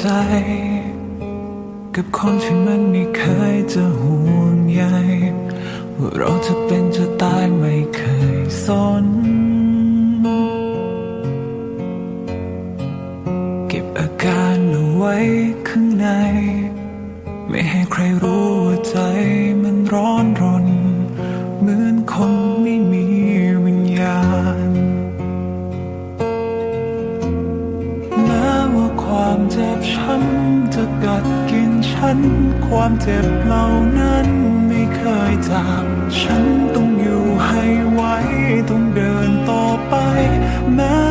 ใจ กับคนที่มันไม่เคยจะห่วงใยว่าเราจะเป็นจะตายไม่เคยสน เก็บอาการเอาไว้ข้างใน ไม่ให้ใครรู้ว่าใจมันร้อน ฉัน ความเจ็บเหล่านั้นไม่เคยจาก ฉันต้องอยู่ให้ไหวต้องเดินต่อไปแม้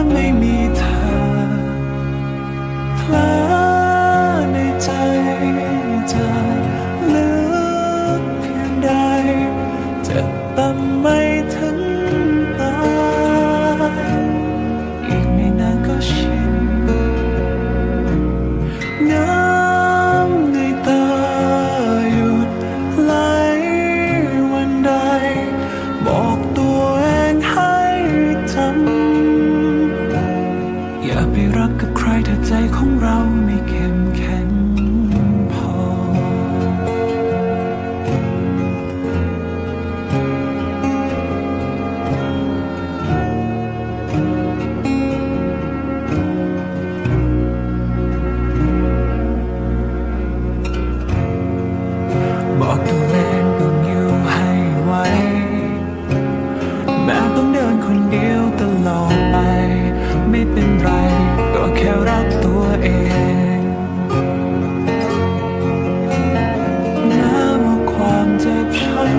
ฉัน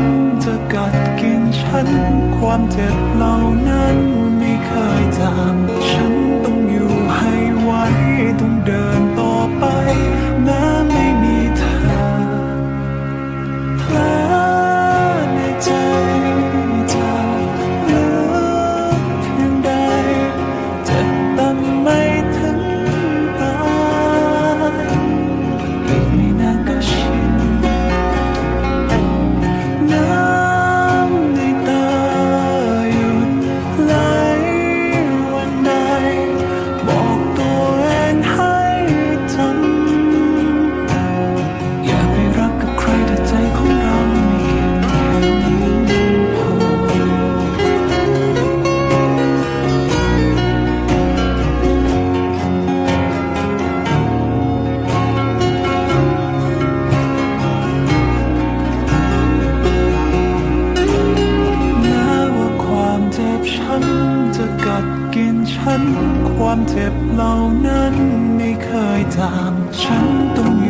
จะกัดกินฉัน ความเจ็บเหล่านั้นไม่เคยจางฉัน ความเจ็บเหล่านั้นไม่เคยจามฉันต้องอยู่